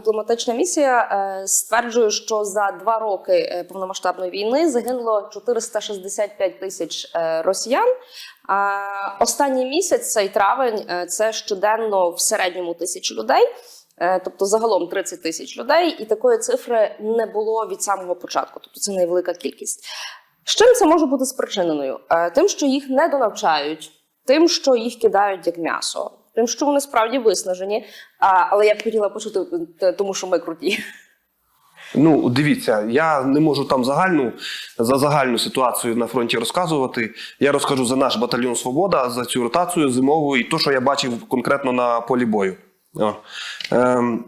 дипломатична місія е, стверджує, що за два роки е, повномасштабної війни загинуло 465 тисяч е, росіян. А останній місяць, цей травень, це щоденно в середньому тисячу людей. Тобто загалом 30 тисяч людей, і такої цифри не було від самого початку. Тобто це невелика кількість. З чим це може бути спричиненою? Тим, що їх не донавчають, тим, що їх кидають як м'ясо, тим, що вони справді виснажені. А, але я б хотіла почути, е, тому що ми круті. Ну, дивіться, я не можу там загальну за загальну ситуацію на фронті розказувати. Я розкажу за наш батальйон Свобода, за цю ротацію зимову і то, що я бачив конкретно на полі бою. Ем,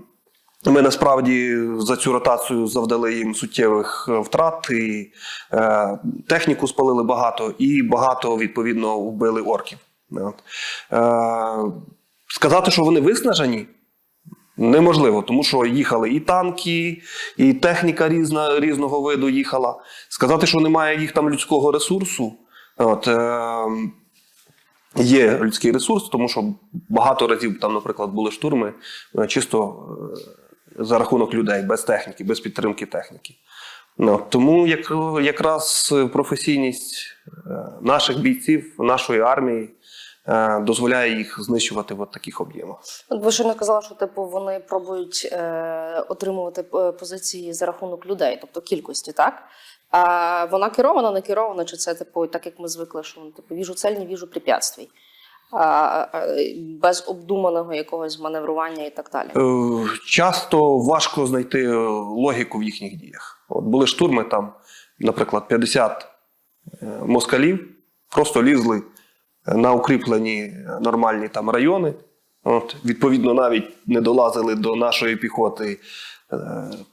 ми насправді за цю ротацію завдали їм суттєвих е, втрат, і е, техніку спалили багато, і багато відповідно вбили орків. Е, сказати, що вони виснажені, Неможливо, тому що їхали і танки, і техніка різна, різного виду їхала. Сказати, що немає їх там людського ресурсу. От, е, є людський ресурс, тому що багато разів там, наприклад, були штурми е, чисто е, за рахунок людей, без техніки, без підтримки техніки. Ну, тому як, якраз професійність е, наших бійців, нашої армії е, дозволяє їх знищувати в таких об'ємах. От ви ще не казали, що типу вони пробують е, отримувати е, позиції за рахунок людей, тобто кількості, так? А вона керована, не керована, чи це типу, так як ми звикли, що ну, типу віжу цель, віжу препятствий. Без обдуманого якогось маневрування і так далі. Е, Часто важко знайти е, логіку в їхніх діях. От були штурми, там, наприклад, 50 е, москалів просто лізли на укріплені нормальні там райони. От, відповідно, навіть не долазили до нашої піхоти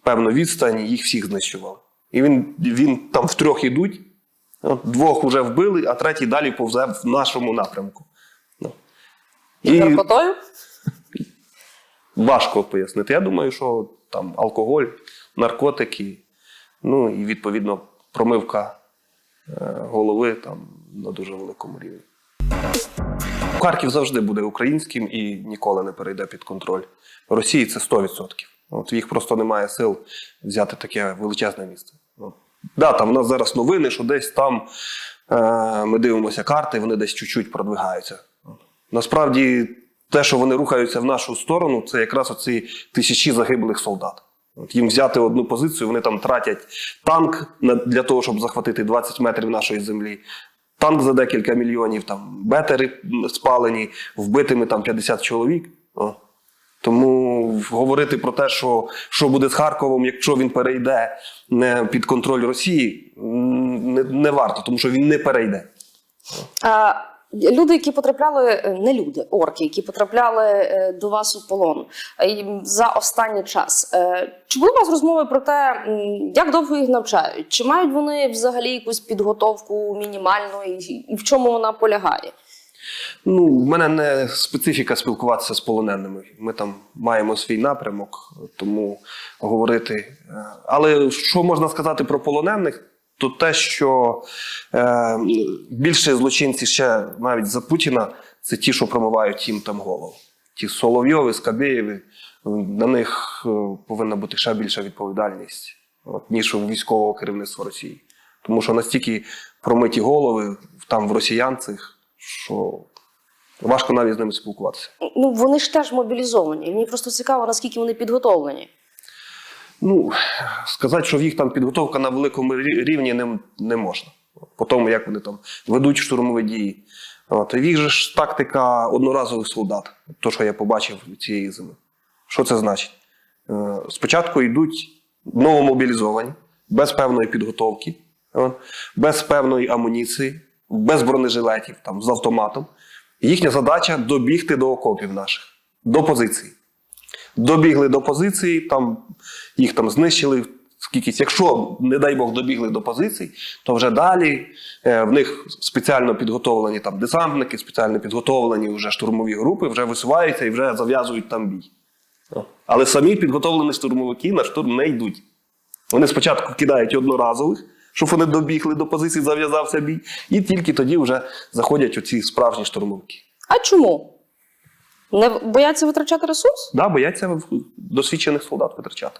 певну відстань, їх всіх знищував. І він, він там втрьох ідуть, от, двох вже вбили, а третій далі повзе в нашому напрямку. І наркотою? Важко пояснити. Я думаю, що там алкоголь, наркотики, ну і відповідно промивка е, голови там на дуже великому рівні. Харків завжди буде українським і ніколи не перейде під контроль Росії. Це 100%. От їх просто немає сил взяти таке величезне місце. От. Да, там у нас зараз новини, що десь там е, ми дивимося карти, вони десь чуть-чуть продвигаються. Насправді, те, що вони рухаються в нашу сторону, це якраз оці тисячі загиблих солдат. От їм взяти одну позицію, вони там тратять танк для того, щоб захватити 20 метрів нашої землі. Танк за декілька мільйонів, там бетери спалені, вбитими там 50 чоловік. О. Тому говорити про те, що, що буде з Харковом, якщо він перейде не під контроль Росії, не, не варто, тому що він не перейде. А, люди, які потрапляли, е, не люди, орки, які потрапляли е, до вас у полон за останній час. е, Чи були у вас розмови про те, як довго їх навчають? Чи мають вони взагалі якусь підготовку мінімальну і, в чому вона полягає? Ну, в мене не специфіка спілкуватися з полоненими. Ми там маємо свій напрямок, тому говорити. Але що можна сказати про полонених? То те, що е, більше злочинці ще навіть за Путіна, це ті, що промивають їм там голову. Ті Соловйови, Скабєєви, на них е, повинна бути ще більша відповідальність, от, ніж у військового керівництва Росії. Тому що настільки промиті голови там в росіян цих, що важко навіть з ними спілкуватися. Ну вони ж теж мобілізовані. Мені просто цікаво, наскільки вони підготовлені. Ну, сказати, що в їх там підготовка на великому рівні не, не можна. По тому, як вони там ведуть штурмові дії. От. Їх же ж тактика одноразових солдат, то, що я побачив цієї зими. Що це значить? Е, Спочатку йдуть новомобілізовані, без певної підготовки, без певної амуніції, без бронежилетів, там, з автоматом. Їхня задача добігти до окопів наших, до позицій. Добігли до позиції, там їх там знищили. Скількись. Якщо, не дай Бог, добігли до позицій, то вже далі е, в них спеціально підготовлені там десантники, спеціально підготовлені вже штурмові групи, вже висуваються і вже зав'язують там бій. Але самі підготовлені штурмовики на штурм не йдуть. Вони спочатку кидають одноразових, щоб вони добігли до позицій, зав'язався бій, і тільки тоді вже заходять оці справжні штурмовики. А чому? Не бояться витрачати ресурс? Да, бояться досвідчених солдат витрачати.